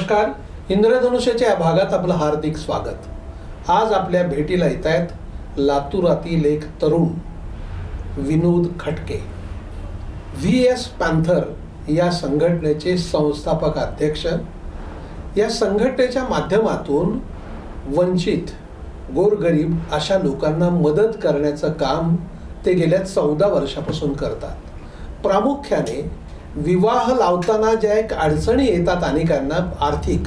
नमस्कार. इंद्रधनुष्याच्या या भागात आपलं हार्दिक स्वागत. आज आपल्या भेटीला येत आहेत लातूरातील एक तरुण विनोद खटके. व्ही एस पॅन्थर या संघटनेचे संस्थापक अध्यक्ष या संघटनेच्या माध्यमातून वंचित गोरगरीब अशा लोकांना मदत करण्याचं काम ते गेल्या चौदा वर्षापासून करतात. प्रामुख्याने विवाह लावताना ज्या एक अडचणी येतात अनेकांना आर्थिक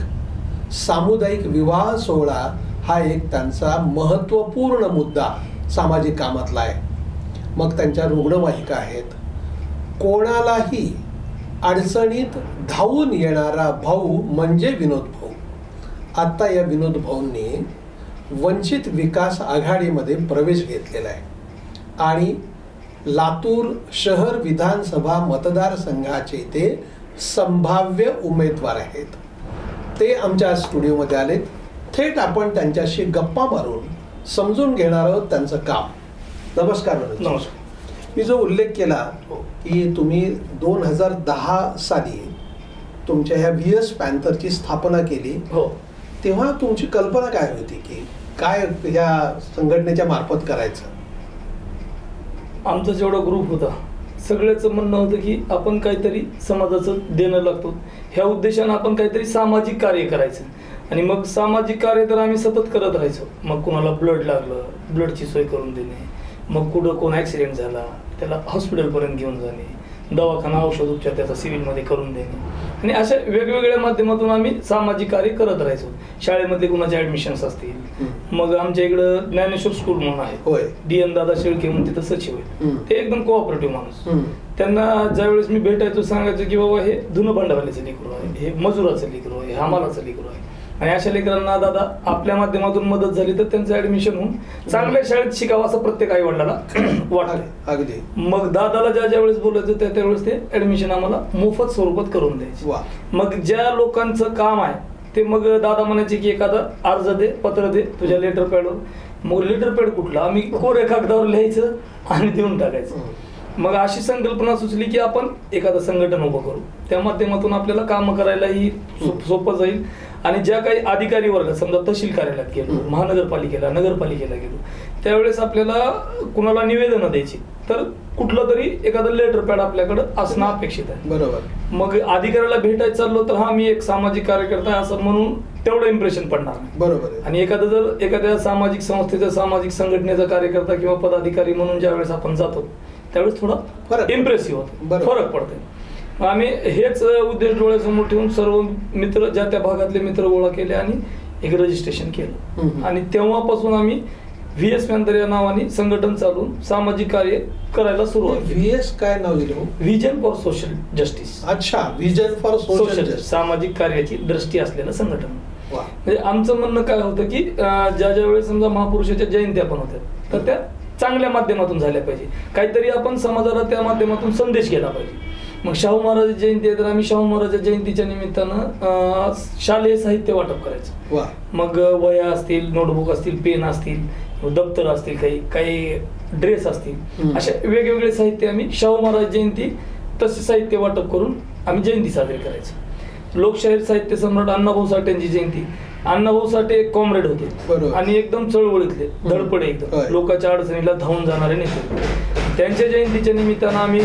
सामुदायिक विवाह सोहळा हा एक त्यांचा महत्त्वपूर्ण मुद्दा सामाजिक कामातला आहे. मग त्यांच्या रुग्णवाहिका आहेत. कोणालाही अडचणीत धावून येणारा भाऊ म्हणजे विनोद भाऊ. आत्ता या विनोद भाऊंनी वंचित विकास आघाडीमध्ये प्रवेश घेतलेला आहे. आणि लातूर शहर विधानसभा मतदारसंघाचे ते संभाव्य उमेदवार आहेत. ते आमच्या स्टुडिओमध्ये आलेत. थेट आपण त्यांच्याशी गप्पा मारून समजून घेणार आहोत त्यांचं काम. नमस्कार. नमस्कार. मी जो उल्लेख केला हो. की तुम्ही दोन हजार दहा साली तुमच्या ह्या व्ही एस पॅन्थरची स्थापना केली. हो. तेव्हा तुमची कल्पना काय होती की काय ह्या संघटनेच्या मार्फत करायचं? आमचा जेवढा ग्रुप होता सगळ्याचं म्हणणं होतं की आपण काहीतरी समाजाचं देणं लागतो. ह्या उद्देशानं आपण काहीतरी सामाजिक कार्य करायचं. आणि मग सामाजिक कार्य तर आम्ही सतत करत राहायचो. मग कोणाला ब्लड लागलं ब्लडची सोय करून देणे. मग कुठं कोण ॲक्सिडेंट झाला त्याला हॉस्पिटलपर्यंत घेऊन जाणे. दवाखाना औषध उपचार त्याचा सिव्हिलमध्ये करून देणे. आणि अशा वेगवेगळ्या माध्यमातून आम्ही सामाजिक कार्य करत राहायचो. शाळेमध्ये कुणाचे ॲडमिशन्स असतील. मग आमच्या इकडं ज्ञानेश्वर स्कूल म्हणून आहे. होय. डी एन दादा शेळके म्हणून तिथं सचिव आहे. ते एकदम कोऑपरेटिव्ह माणूस. त्यांना ज्यावेळेस मी भेटायचो सांगायचो की बाबा हे धुनं भांडवालीचं लेकरू आहे हे मजुराचं लेकरू आहे हे हमालाचं लेकरू आहे. आणि अशा लेकरांना दादा आपल्या माध्यमातून मदत झाली तर त्यांचं ऍडमिशन होऊन चांगल्या शाळेत शिकावं असं प्रत्येक आई वडिलाला वाटलं अगदी. मग दादाला ज्या ज्या वेळेस बोलायचं त्या त्यावेळेस ते ऍडमिशन आम्हाला मोफत स्वरूपात करून द्यायचे. मग ज्या लोकांचं काम आहे ते मग दादा म्हणायचे की एखादा अर्ज दे पत्र दे तुझ्या लेटर पॅडवर मग लेटर पॅड कुठला? आम्ही कोऱ्या कागदावर लिहायचं आणि देऊन टाकायचं. मग अशी संकल्पना सुचली की आपण एखादं संघटन उभं करू. त्या माध्यमातून आपल्याला काम करायलाही सोपं जाईल. आणि ज्या काही अधिकारी वर्ग समजा तहसील कार्यालयात गेलो. महानगरपालिकेला नगरपालिकेला गेलो त्यावेळेस आपल्याला कुणाला निवेदनं द्यायची? तर कुठलं तरी एखादं लेटर पॅड आपल्याकडं असणं अपेक्षित आहे. बरोबर. मग अधिकाऱ्याला भेटायला चाललो तर हा मी एक सामाजिक कार्यकर्ता आहे असं म्हणून तेवढं इम्प्रेशन पडणार नाही. बरोबर आणि एखादं जर एखाद्या सामाजिक संस्थेचा सामाजिक संघटनेचा कार्यकर्ता किंवा पदाधिकारी म्हणून ज्यावेळेस आपण जातो त्यावेळेस थोडा. इम्प्रेसिव्ह होतो. फरक पडतो आम्ही हेच उद्देश डोळ्यासमोर ठेवून सर्व मित्र ज्या त्या भागातले मित्र गोळा केले आणि एक रजिस्ट्रेशन केलं. आणि तेव्हापासून आम्ही व्ही एस पॅन्थर या नावाने संघटन चालून सामाजिक कार्य करायला सुरुवात केली. व्ही एस काय नाव दिलं? व्हिजन फॉर सोशल जस्टिस अच्छा व्हिजन फॉर सोशल सामाजिक कार्याची दृष्टी असलेलं संघटन. म्हणजे आमचं म्हणणं काय होतं की ज्या ज्या वेळेस समजा महापुरुषाच्या जयंत्या पण होत्या तर त्या चांगल्या माध्यमातून झाल्या पाहिजे. काहीतरी आपण समाजाला त्या माध्यमातून संदेश गेला पाहिजे. मग शाहू महाराज जयंती आहे तर आम्ही शाहू महाराज जयंतीच्या निमित्तानं शालेय साहित्य वाटप करायचं वा मग अं, वह्या असतील नोटबुक असतील पेन असतील दप्तर असतील काही काही ड्रेस असतील. अशा वेगवेगळे साहित्य आम्ही शाहू महाराज जयंती तसे साहित्य वाटप करून आम्ही जयंती साजरी करायचो लोकशाहीर साहित्य सम्राट अण्णाभाऊ साठेंची जयंती अण्णाभाऊ साठे एक कॉम्रेड होते. आणि एकदम चळवळीतले. धडपडे. एकदम लोकांच्या अडचणीला धावून जाणारे नेते त्यांच्या जयंतीच्या निमित्तानं आम्ही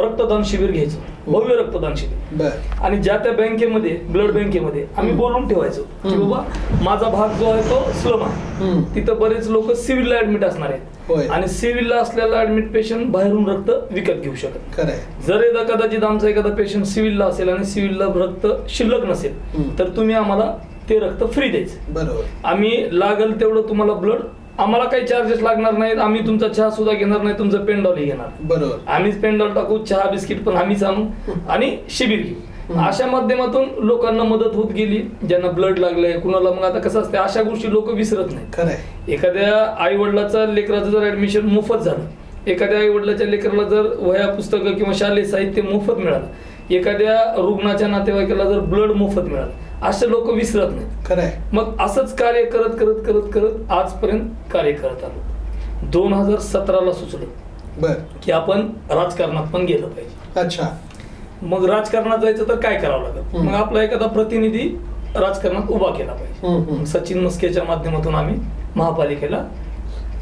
रक्तदान शिबिर घ्यायचो भव्य रक्तदान शिबिर बर आणि ज्या त्या बँकेमध्ये ब्लड बँकेमध्ये आम्ही. बोलून ठेवायचो की. बाबा माझा भाग जो आहे तो स्लम आहे. तिथं बरेच लोक सिव्हिलला ऍडमिट असणार. आहेत आणि सिव्हिलला असलेला ऍडमिट पेशंट बाहेरून रक्त विकत घेऊ शकत जर एकदा कदाचित आमचा एखादा पेशंट सिव्हिलला असेल आणि सिव्हिलला रक्त शिल्लक नसेल. तर तुम्ही आम्हाला ते रक्त फ्री द्यायचं बरोबर आम्ही लागल तेवढं तुम्हाला ब्लड आम्हाला काही चार्जेस लागणार नाहीत आम्ही तुमचा चहा सुद्धा घेणार नाही तुमचं पेंडॉलही घेणार. बरोबर. आम्हीच पेंडॉल टाकू चहा बिस्किट पण आम्हीच आणू आणि शिबिर घेऊ. अशा माध्यमातून लोकांना मदत होत गेली ज्यांना ब्लड लागलंय कुणाला मग आता कसं असते अशा गोष्टी लोक विसरत नाही एखाद्या आई वडिलाचा लेकराचं जर ऍडमिशन मोफत झालं एखाद्या आई वडिलाच्या लेकराला जर वह्या पुस्तकं किंवा शालेय साहित्य मोफत मिळालं एखाद्या रुग्णाच्या नातेवाईकाला जर ब्लड मोफत मिळालं असे लोक विसरत नाहीत. खरंय. मग असंच कार्य करत करत करत करत आजपर्यंत कार्य करत आलो. दोन हजार सतराला सुचलं बर. की आपण राजकारणात पण गेलं पाहिजे. अच्छा. मग राजकारणात जायचं तर काय करावं लागेल. मग आपला एखादा प्रतिनिधी राजकारणात उभा केला पाहिजे. सचिन मस्केच्या माध्यमातून आम्ही महापालिकेला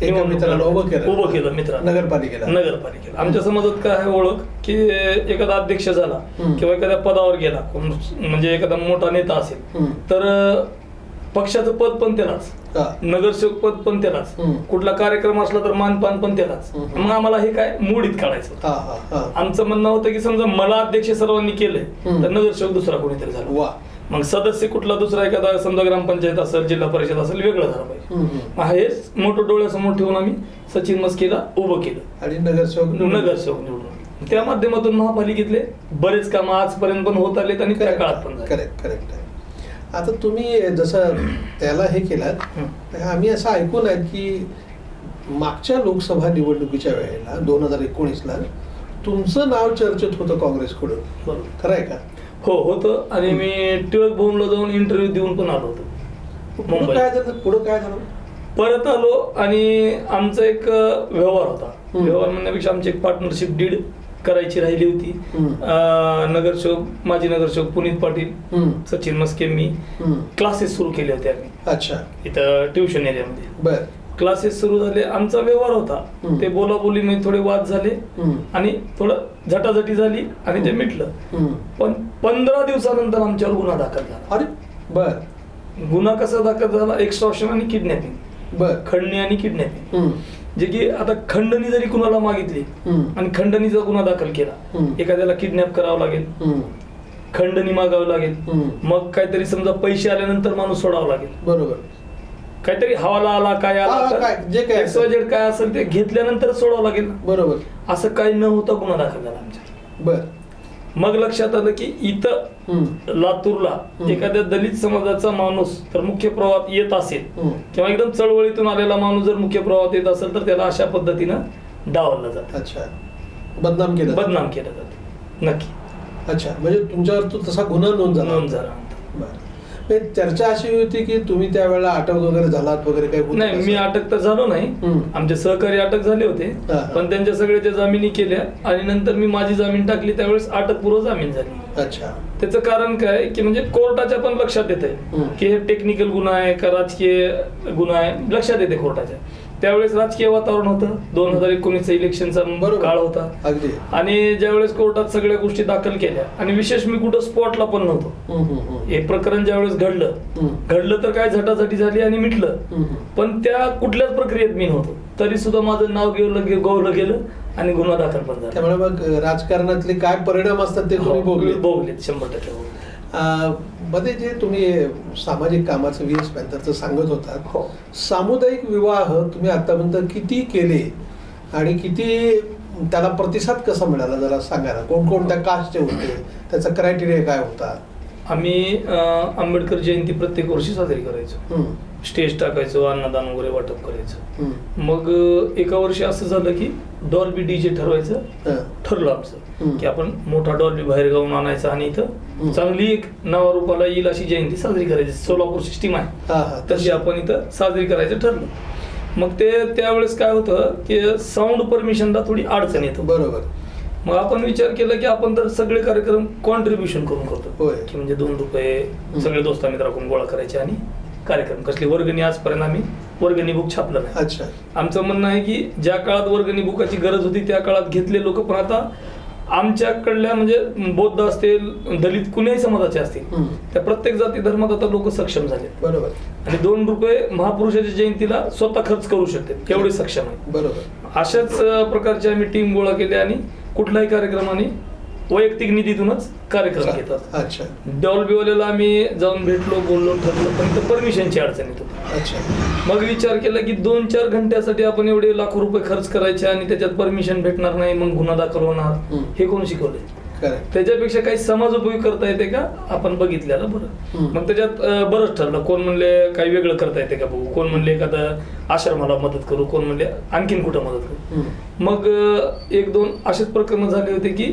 एका निवडणूक मित्राला उभं केलं. उभं केलं मित्राला. नगरपालिकेला. नगरपालिकेला. आमच्या समाजात काय आहे ओळख? की एखादा अध्यक्ष झाला. किंवा एखाद्या पदावर गेला म्हणजे एखादा मोठा नेता असेल. तर पक्षाचं पद पण त्यालाच. नगरसेवक पद पण त्यालाच. कुठला कार्यक्रम असला तर मानपान पण त्यालाच. मग आम्हाला हे काय? मोडीत काढायचं आमचं म्हणणं होतं की समजा मला अध्यक्ष सर्वांनी केलंय. तर नगरसेवक दुसरा कोणीतरी झाला. वा. मग सदस्य कुठला दुसरा एखादा समजा ग्रामपंचायत असेल जिल्हा परिषद असेल वेगळं झालं पाहिजे. हेच मोठं डोळ्यासमोर ठेवून आम्ही सचिन मस्केला उभं केलं. आणि नगरसेवक. नगरसेवक निवडून त्या माध्यमातून महापालिकेतले बरेच काम आजपर्यंत पण होत आलेत आणि त्या काळात पण करेक्ट करेक्ट आहे. आता तुम्ही जसं त्याला हे केलात. आम्ही असं ऐकून आहे की मागच्या लोकसभा निवडणुकीच्या वेळेला दोन हजार एकोणीसला तुमचं नाव चर्चेत होतं काँग्रेसकडून. बरोबर. खरं आहे का? हो होतं. आणि मी टिळक भवनला जाऊन इंटरव्ह्यू देऊन पण आलो होतो. पुढं मुंबईत. काय झालं? पुढं काय झालं? परत आलो आणि आमचा एक व्यवहार होता. हम्म. व्यवहार म्हणण्यापेक्षा आमची एक पार्टनरशिप डीड करायची राहिली होती. हम्म. अ, नगरसेवक माजी नगरसेवक पुनीत पाटील हम्म, सचिन मस्के मी हम्म. क्लासेस सुरू केले होते आम्ही. अच्छा. इथं ट्युशन एरियामध्ये बर. क्लासेस सुरू झाले. आमचा व्यवहार होता. ते बोलाबोलीमध्ये थोडे वाद झाले. आणि थोडं झटाझटी झाली आणि ते मिटलं. पण पंधरा दिवसानंतर आमच्यावर गुन्हा दाखल झाला. अरे बर. गुन्हा कसा दाखल झाला? एक्स्ट्रॉशन आणि किडनॅपिंग बर. खंडणी आणि किडनॅपिंग जे की आता खंडणी जरी कुणाला मागितली आणि खंडणीचा गुन्हा दाखल केला. एखाद्याला किडनॅप करावं लागेल. खंडणी मागावं लागेल. मग काहीतरी समजा पैसे आल्यानंतर माणूस सोडावा लागेल. बरोबर. काहीतरी हवाला आला काय हा, आला काय, जे काय असेल. XYZ काय असेल ते घेतल्यानंतर सोडावं लागेल. बरोबर. असं काही न होता गुन्हा दाखल झाला आमच्या. बर. मग लक्षात आलं की इथं हम्म, लातूरला हम्म. एखाद्या दलित समाजाचा माणूस तर मुख्य प्रवाहात येत असेल हम्म. किंवा एकदम चळवळीतून आलेला माणूस जर मुख्य प्रवाहात येत असेल तर त्याला अशा पद्धतीनं डावललं जातं. अच्छा. बदनाम केलं बदनाम केलं जातं. नक्की. अच्छा. म्हणजे तुमच्यावर तो तसा गुन्हा नोंद झाला. नोंद झाला. बरं. चर्चा अशी होती की तुम्ही त्यावेळेला अटक वगैरे झालात वगैरे काही नाही मी? अटक तर झालो नाही. आमचे सहकारी अटक झाले होते. पण त्यांच्या सगळ्याच्या जामिनी केल्या आणि नंतर मी माझी जामीन टाकली त्यावेळेस अटकपूर्व जामीन झाली अच्छा त्याचं कारण काय की म्हणजे कोर्टाच्या पण लक्षात येते. की हे टेक्निकल गुन्हा आहे का राजकीय गुन्हा आहे लक्षात येते कोर्टाच्या त्यावेळेस राजकीय वातावरण होतं. दोन हजार एकोणीसचा इलेक्शनचा. काळ होता. अगदी. आणि ज्यावेळेस कोर्टात सगळ्या गोष्टी दाखल केल्या. आणि विशेष मी कुठं स्पॉटला पण नव्हतो. हे प्रकरण ज्यावेळेस घडलं. घडलं तर काय झटाझटी झाली आणि मिटलं. पण त्या कुठल्याच प्रक्रियेत मी नव्हतो. तरी सुद्धा माझं नाव गेलं गे- गोवलं गेलं आणि गुन्हा दाखल पण झाला. त्यामुळे मग राजकारणातले काय परिणाम असतात ते भोगले हो, भोगलेत? शंभर टक्के मध्ये जे तुम्ही सामाजिक कामाचं व्ही एस पॅन्थरचं सांगत होतात हो. सामुदायिक विवाह तुम्ही आतापर्यंत किती केले आणि किती त्याला प्रतिसाद कसा मिळाला? जरा सांगा ना. कोणकोणत्या कास्टचे होते? त्याचा क्रायटेरिया काय होता? आम्ही अं, आंबेडकर जयंती प्रत्येक वर्षी साजरी करायचो. हम्म, स्टेज टाकायचो अन्नदान वगैरे वाटप करायचं. हम्म, मग अं, एका वर्षी असं झालं की डॉल्बी डीजे ठरवायचं हं, ठरलं आमचं. हम्म. की आपण मोठा डॉल्बी बाहेर गाऊन आणायचा आणि इथं हम्म. चांगली एक नावारूपाला येईल अशी जयंती साजरी करायची. सोलापूर सिस्टीम आहे. हा, हा, तशी आपण इथं साजरी करायचं ठरलं. मग ते त्यावेळेस काय होतं की साऊंड परमिशनला थोडी अडचण येतो. बरोबर. मग आपण विचार केला की आपण तर सगळे कार्यक्रम कॉन्ट्रीब्युशन करून करतो. होय. की म्हणजे दोन रुपये सगळे दोस्ता मित्राकडून गोळा करायचे आणि कार्यक्रम. कसली वर्गणी आजपर्यंत आम्ही वर्गणी बुक छापलं नाही. अच्छा. आमचं म्हणणं आहे की ज्या काळात वर्गणी बुकाची गरज होती त्या काळात घेतले लोक. पण आता आमच्याकडल्या म्हणजे बौद्ध असतील दलित कुणीही समाजाचे असतील हम्म, त्या प्रत्येक जाती धर्मात आता लोक सक्षम झाले बरोबर. आणि दोन रुपये महापुरुषाच्या जयंतीला स्वतः खर्च करू शकते एवढे सक्षम आहे. बरोबर. अशाच अ, प्रकारची आम्ही टीम गोळा केली आणि कुठल्याही कार्यक्रमाने वैयक्तिक निधीतूनच कार्यक्रम घेतात. अच्छा. डॉल्बीवाल्याला आम्ही जाऊन भेटलो बोललो ठरलो पण इथं परमिशनची अडचण येत होती. अच्छा. मग विचार केला की दोन चार घंट्यासाठी आपण एवढे लाखो रुपये खर्च करायचे आणि त्याच्यात परमिशन भेटणार नाही मग गुन्हा दाखल होणार. हे. कोण शिकवले त्याच्यापेक्षा काही समाज उपयोग करता येते का? आपण बघितलेलं बरं. मग त्याच्यात बरंच ठरलं. कोण म्हणले काही वेगळं करता येते का बघू? कोण म्हणले एखादं आश्रमाला मदत करू? कोण म्हणले आणखीन कुठं मदत करू? मग एक दोन असेच प्रकरण झाले होते की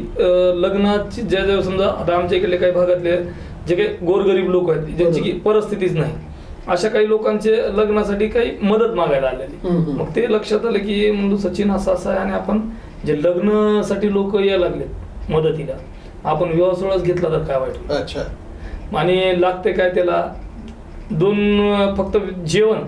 लग्नाची ज्या ज्या समजा आता आमच्या इकडले काही भागातले जे काही गोरगरीब लोक आहेत ज्यांची की परिस्थितीच नाही. अशा काही लोकांचे लग्नासाठी काही मदत मागायला आलेली. मग ते लक्षात आलं की म्हणलो सचिन असं असं आहे आणि आपण जे लग्नासाठी लोक यायला लागले मदतीला. आपण विवाह सोहळाच घेतला तर काय वाईट अच्छा. आणि लागते काय त्याला? दोन फक्त जेवण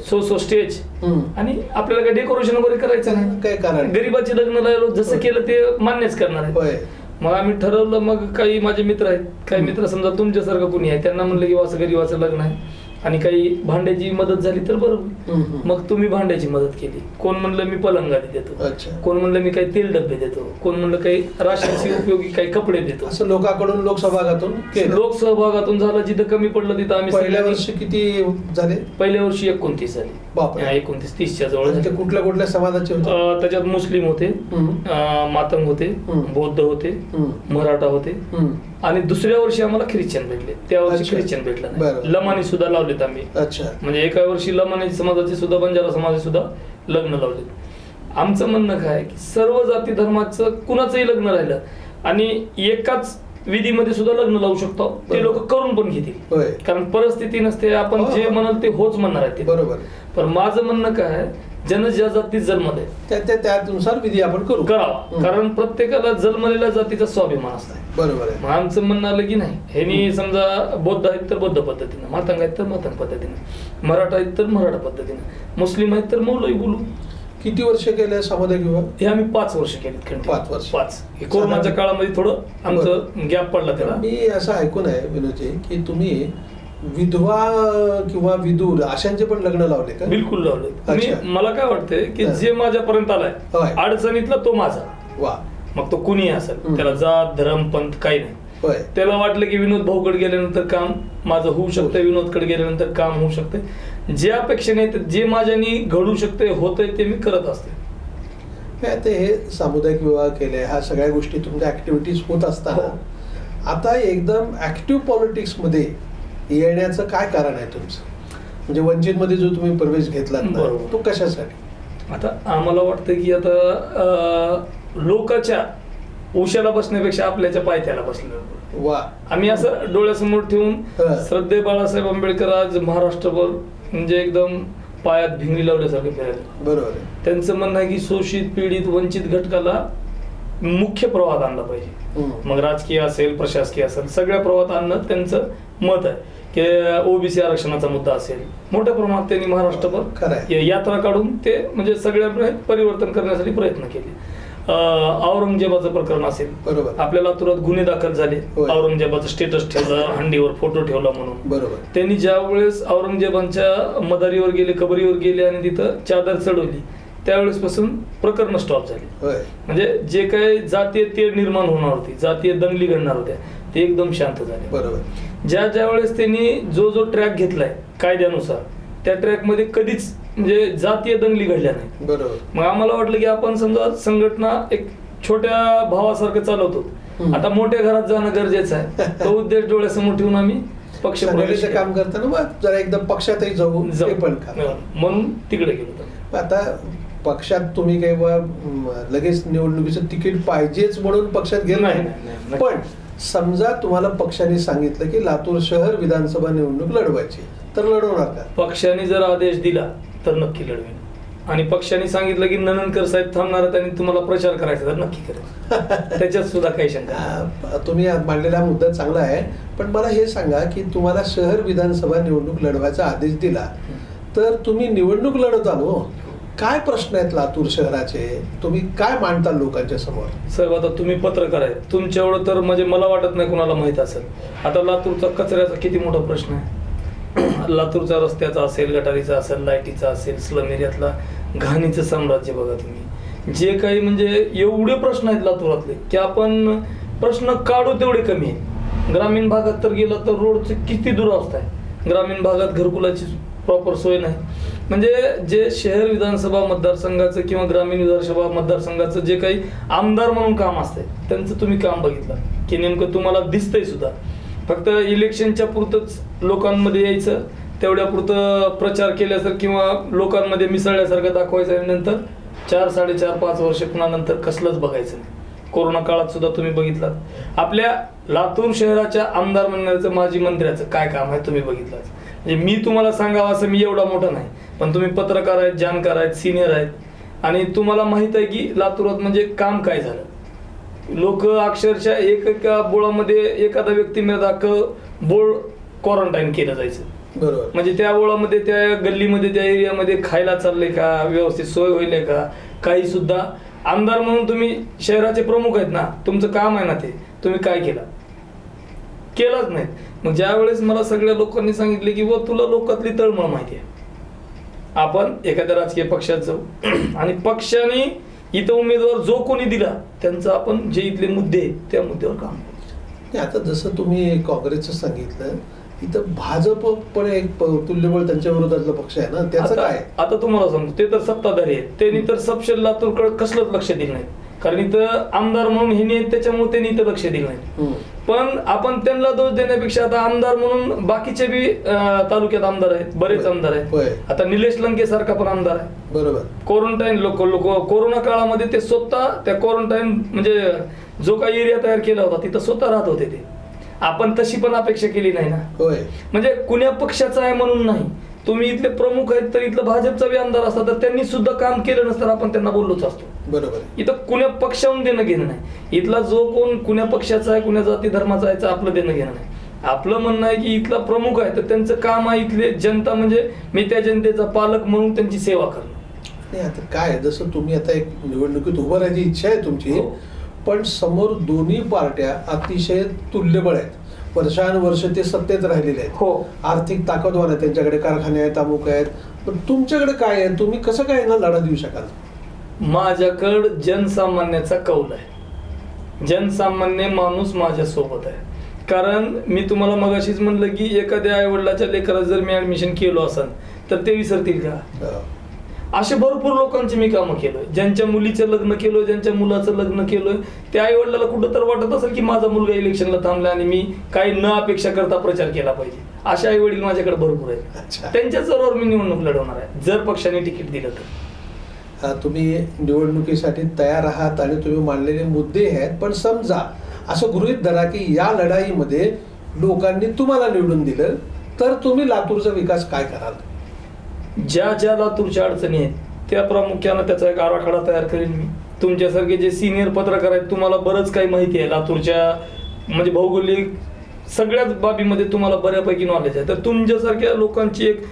सो सो स्टेज. हम्म. आणि आपल्याला काय डेकोरेशन वगैरे करायचं नाही? काय कारण गरीबाचे लग्न राहिलो जसं. केलं ते मान्यच करणार आहे होय. मग आम्ही ठरवलं मग काही माझे मित्र आहेत. काही मित्र समजा तुमच्यासारखं कोणी आहे त्यांना म्हणलं की "वा, असं गरीबाचं लग्न आहे. आणि काही भांड्याची मदत झाली तर बरोबर हम्म, हम्म. मग तुम्ही भांड्याची मदत केली. कोण म्हणलं मी पलंगादी देतो? अच्छा. कोण म्हणलं मी काही तेल डबे देतो? कोण म्हणलं काही राशनशी उपयोगी काही कपडे देतो? असं लोकांकडून लोकसभागातून केलं. लोक सहभागातून झालं जिथं कमी पडलं तिथं आम्ही पहिल्या वर्षी किती झाले? पहिल्या वर्षी एकोणतीस झाली. एकोणतीस तीसच्या जवळ. कुठल्या कुठल्या समाजाचे त्याच्यात मुस्लिम होते मातंग होते. बौद्ध होते. मराठा होते. आणि दुसऱ्या वर्षी आम्हाला ख्रिश्चन भेटले. त्या वर्षी अच्छा. ख्रिश्चन भेटला बरं. नाही लमानी सुद्धा लावलेत आम्ही. अच्छा. म्हणजे एका वर्षी लमानी समाजाचे सुद्धा बंजारा समाजाचे सुद्धा लग्न लावले आमचं म्हणणं काय की सर्व जाती धर्माचं कुणाचंही लग्न राहिलं आणि एकाच विधीमध्ये सुद्धा लग्न लावू शकतो. ते. लोक करून पण घेतील. कारण परिस्थिती नसते आपण हो, जे हो. म्हणाल ते होच म्हणणार आहे. बरोबर. पण माझं म्हणणं काय जन ज्या जातीत जन्मले. त्या त्या त्यानुसार विधी आपण करू. करावा. हम्म. कारण प्रत्येकाला जन्मलेल्या जातीचा स्वाभिमान असतो बरोबर आहे. आमचं म्हणणं आलं की नाही ह्यांनी समजा बौद्ध आहेत तर बौद्ध पद्धतीनं मातंग आहेत तर मातंग पद्धतीनं मराठा आहेत तर मराठा पद्धतीनं मुस्लिम आहेत तर मौलवी बोलू. किती वर्ष केले सामुदायिक विवाह हे आम्ही पाच वर्ष continue. पाच वर्ष. पाच हे कोरोनाच्या काळामध्ये थोडं आमचं गॅप पडला त्याला मी असं ऐकून आहे विनोदजी की तुम्ही विधवा किंवा विदूर अशांचे पण लग्न लावले का बिलकुल लावले मी अच्छा. मला काय वाटतंय की हा. जे माझ्यापर्यंत आलाय होय. अडचणीतला तो माझा वा मग तो कुणी असेल हम्म. त्याला जात धर्म पंथ काही नाही होय. त्याला वाटलं की विनोद भाऊकडे गेल्यानंतर काम माझं होऊ शकतं विनोदकडे गेल्यानंतर काम होऊ शकतं जे अपेक्षेने जे माझ्यानी घडू शकते होतंय ते मी करत असते हे आता हे सामुदायिक विवाह केले ह्या सगळ्या गोष्टी तुमच्या ऍक्टिव्हिटीज होत असताना. हो. आता एकदम ऍक्टिव्ह पॉलिटिक्समध्ये येण्याचं काय कारण आहे तुमचं? म्हणजे वंचित मध्ये जो तुम्ही प्रवेश घेतला. तो कशासाठी? आता आम्हाला वाटतं की आता लोकाच्या उशाला बसण्यापेक्षा आपल्याच्या पायथ्याला बसलेलं. वा आम्ही असं डोळ्यासमोर ठेवून. श्रद्धे बाळासाहेब आंबेडकर आज महाराष्ट्रभर म्हणजे एकदम पायात भिंगरी लावल्यासारखे फिरायला बरोबर आहे त्यांचं म्हणणं आहे की शोषित पीडित वंचित घटकाला मुख्य प्रवाहात आणला पाहिजे हम्म. मग राजकीय असेल प्रशासकीय असेल सगळ्या प्रवाहात आणणं त्यांचं मत आहे की ओबीसी आरक्षणाचा मुद्दा असेल मोठ्या प्रमाणात त्यांनी खरं महाराष्ट्रभर आहे. या- यात्रा काढून ते म्हणजे सगळ्या परिवर्तन करण्यासाठी प्रयत्न केले औरंगजेबाचं प्रकरण असेल. बरोबर. आपल्या लातूरात गुन्हे दाखल झाले. होय. औरंगजेबाचं स्टेटस ठेवलं हंडीवर फोटो ठेवला म्हणून. बरोबर. त्यांनी ज्या वेळेस औरंगजेबांच्या मदारीवर गेले कबरीवर गेले आणि तिथं चादर चढवली त्यावेळेस पासून प्रकरण स्टॉप झाली. होय. म्हणजे जे काही जातीय तेढ निर्माण होणार होती जातीय दंगली घडणार होत्या ते एकदम शांत झाले. बरोबर. ज्या ज्या वेळेस त्यांनी जो जो ट्रॅक घेतलाय कायद्यानुसार त्या ट्रॅकमध्ये कधीच म्हणजे जातीय दंगली घडल्या नाही बरोबर मग आम्हाला वाटलं की आपण समजा संघटना एक छोट्या भावासारखं चालवतो. आता मोठ्या घरात जाणं गरजेचं आहे तो उद्देश डोळ्यासमोर ठेवून आम्ही पक्ष संघटनेचं. काम करताना मग जरा एकदम पक्षातही जाऊ जाऊ. ते पण करा. म्हणून तिकडे गेलो होतो. आता पक्षात तुम्ही काही म, लगेच निवडणुकीचं तिकीट पाहिजेच म्हणून पक्षात गेलं नाही, नाही नाही, नाही. पण समजा तुम्हाला पक्षाने सांगितलं की लातूर शहर विधानसभा निवडणूक लढवायची तर लढवणार का पक्षाने जर आदेश दिला तर नक्की लढवेन. आणि पक्षाने सांगितलं की नननकर साहेब थांबणार आहेत आणि तुम्हाला प्रचार करायचा तर नक्की करेल त्याच्यात सुद्धा काही शंका तुम्ही मांडलेला मुद्दा चांगला आहे पण मला हे सांगा की तुम्हाला शहर विधानसभा निवडणूक लढवायचा आदेश दिला तर तुम्ही निवडणूक लढवता नो काय प्रश्न आहेत लातूर शहराचे? तुम्ही काय मांडता लोकांच्या समोर? साहेब आता तुम्ही पत्रकार आहे तुमच्या एवढं तर म्हणजे मला वाटत नाही कुणाला माहीत असेल. आता लातूरचा कचऱ्याचा किती मोठा प्रश्न आहे? लातूरचा रस्त्याचा असेल गटारीचा असेल लाईटीचा असेल स्लम एरियातला घाणीचं साम्राज्य बघा तुम्ही. जे काही म्हणजे एवढे प्रश्न आहेत लातूरातले की आपण प्रश्न काढू तेवढे कमी आहे ग्रामीण भागात तर गेलं तर रोडची किती दुरावस्था आहे. ग्रामीण भागात घरकुलाची प्रॉपर सोय नाही. म्हणजे जे शहर विधानसभा मतदारसंघाचं किंवा ग्रामीण विधानसभा मतदारसंघाचं जे काही आमदार म्हणून काम असतंय त्यांचं तुम्ही काम बघितलं. की नेमकं तुम्हाला दिसतंय सुद्धा. फक्त इलेक्शनच्या पुरतंच लोकांमध्ये यायचं तेवढ्यापुरतं प्रचार केल्यासारखं किंवा लोकांमध्ये मिसळल्यासारखं दाखवायचं आणि नंतर चार साडेचार पाच वर्ष पुन्हा नंतर कसलंच बघायचं नाही. कोरोना काळात सुद्धा तुम्ही बघितलात. आपल्या लातूर शहराच्या आमदार म्हणण्याचं माजी मंत्र्याचं काय काम आहे तुम्ही बघितलात म्हणजे मी तुम्हाला सांगावं असं मी एवढा मोठा नाही पण तुम्ही पत्रकार आहेत जाणकार आहेत सिनियर आहेत. आणि तुम्हाला माहीत आहे की लातूरात म्हणजे काम काय झालं? लोक अक्षरशः एक एका बोळामध्ये एखादा व्यक्ती मिळत बोळ क्वारंटाईन केलं जायचं. बरोबर. म्हणजे त्या बोळामध्ये त्या गल्लीमध्ये त्या एरियामध्ये खायला चाललंय का व्यवस्थित सोय होईल का काही सुद्धा. आमदार म्हणून तुम्ही शहराचे प्रमुख आहेत ना तुमचं काम आहे ना ते. तुम्ही काय केलं? केलंच नाही मग ज्या वेळेस मला सगळ्या लोकांनी सांगितले की व तुला लोकातली तळमळ माहिती आहे. आपण एखाद्या राजकीय पक्षात जाऊ. आणि पक्षाने इथं उमेदवार जो कोणी दिला त्यांचं आपण जे इथले मुद्दे त्या मुद्द्यावर काम करू. आता जसं तुम्ही काँग्रेसचं सांगितलं इथं भाजप पण एक तुल्यबळ त्यांच्या विरोधातला पक्ष आहे ना त्याचं काय? आता तुम्हाला सांगतो ते तर सत्ताधारी आहेत. त्यांनी तर सपशेल लातूरकडे कसलंच लक्ष दिलं नाही. कारण इथं आमदार म्हणून हे नाही त्याच्यामुळे त्यांनी इथं लक्ष दिलं नाही. पण आपण त्यांना दोष देण्यापेक्षा आता आमदार म्हणून बाकीचे बी अं, तालुक्यात आमदार आहेत बरेच होय. आमदार होय. आहेत आता निलेश लंके सारखा पण आमदार आहे. बरोबर. क्वारंटाईन लोक लोक कोरोना काळामध्ये ते स्वतः त्या क्वारंटाईन म्हणजे जो काही एरिया तयार केला होता तिथं स्वतः राहत होते ते. आपण तशी पण अपेक्षा केली नाही ना. होय. म्हणजे कुण्या पक्षाचा आहे म्हणून नाही. तुम्ही इथले प्रमुख आहेत तर इथलं भाजपचा बी आमदार असता तर त्यांनी सुद्धा काम केलं नसतं आपण त्यांना बोललोच असतो. बरोबर. इथं कुण्या पक्षाहून देणं घेणं नाही. इथला जो कोण कुण्या पक्षाचा आहे कुण्या जाती धर्माचा आहे आपलं देणं घेणं नाही. आपलं म्हणणं आहे की इथला प्रमुख आहे तर त्यांचं काम आहे इथले जनता म्हणजे मी त्या जनतेचा पालक म्हणून त्यांची सेवा करणं. नाही आता काय जसं तुम्ही आता एक निवडणुकीत उभं राहायची इच्छा आहे तुमची हो. पण समोर दोन्ही पार्ट्या अतिशय तुल्यबळ आहेत. वर्षानुवर्ष ते सत्तेत राहिलेले आहेत. हो. आर्थिक ताकदवान आहे त्यांच्याकडे कारखाने आहेत अमुक आहेत. पण तुमच्याकडे काय आहे? तुम्ही कसं काय ना लढा देऊ शकाल? माझ्याकडं जनसामान्याचा कौल आहे. जनसामान्य माणूस माझ्या सोबत आहे. कारण मी तुम्हाला मगाशीच म्हणलं की एखाद्या आईवडिलाच्या लेकरात जर मी ऍडमिशन केलं असेल तर ते विसरतील का? अं, असे भरपूर लोकांची मी कामं केलं ज्यांच्या मुलीचं लग्न केलं ज्यांच्या मुलाचं लग्न केलं त्या आई वडिलाला कुठं तर वाटत असेल की माझा मुलगा इलेक्शनला थांबला आणि मी काही न अपेक्षा करता प्रचार केला पाहिजे. असे आई वडील माझ्याकडे भरपूर आहेत. त्यांच्या जोरावर मी निवडणूक लढवणार आहे. जर पक्षाने तिकीट दिलं तर. हा, तुम्ही निवडणुकीसाठी तयार आहात आणि तुम्ही मांडलेले मुद्दे आहेत पण समजा असं गृहित धरा की या लढाईमध्ये लोकांनी तुम्हाला निवडून दिलं तर तुम्ही लातूरचा विकास काय कराल? ज्या ज्या लातूरच्या अडचणी आहेत त्या प्रामुख्यानं त्याचा एक आराखडा तयार करेन मी. तुमच्यासारखे जे सिनियर पत्रकार आहेत तुम्हाला बरंच काही माहिती आहे. लातूरच्या म्हणजे भौगोलिक सगळ्याच बाबीमध्ये तुम्हाला बऱ्यापैकी नॉलेज आहे. तर तुमच्यासारख्या लोकांची एक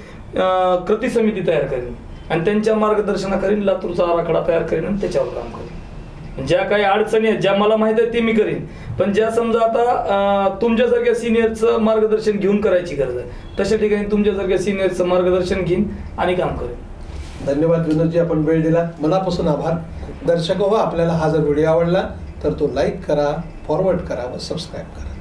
कृती समिती तयार करेन. आणि त्यांच्या मार्गदर्शनाखाली लातूरचा आराखडा तयार करेन आणि त्याच्यावर काम करेन. ज्या काही अडचणी आहेत ज्या मला माहीत आहेत ते मी करेन. पण ज्या समजा आता तुमच्यासारख्या सिनियरचं मार्गदर्शन घेऊन करायची गरज आहे तशा ठिकाणी तुमच्यासारख्या सिनियरचं मार्गदर्शन घेईन आणि काम करेन. धन्यवाद विनोदजी आपण वेळ दिला. मनापासून आभार. दर्शक हो आपल्याला हा जर व्हिडिओ आवडला तर तो लाईक करा फॉरवर्ड करा व सबस्क्राईब करा.